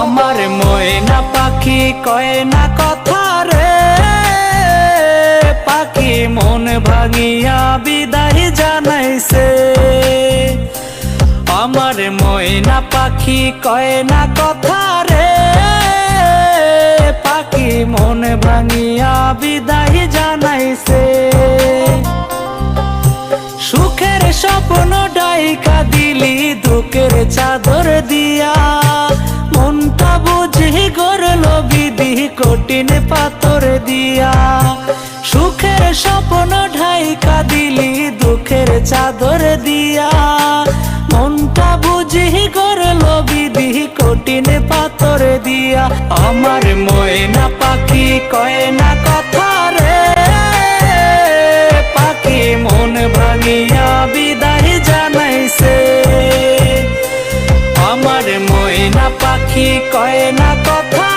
আমার ময়না পাখি কয় না কথা রে? পাখি মন ভাঙিয়া বিদায় জানাইছে। আমার ময়না পাখি কয় না কথা রে? পাখি মন ভাঙিয়া বিদায় জানাইছে। সুখের স্বপ্ন ডাইকা দিলি, দুঃখের চাদর দিয়া। মনটা বুঝি গরল বিধি কঠিন পাথর দিয়া। সুখের স্বপ্ন ঢাইকা দিলি, দুঃখের চাদর দিয়া। মনটা বুঝি গরল বিধি কঠিন পাথর দিয়া। আমার ময়না পাখি কয় পাখি কয় না কথা?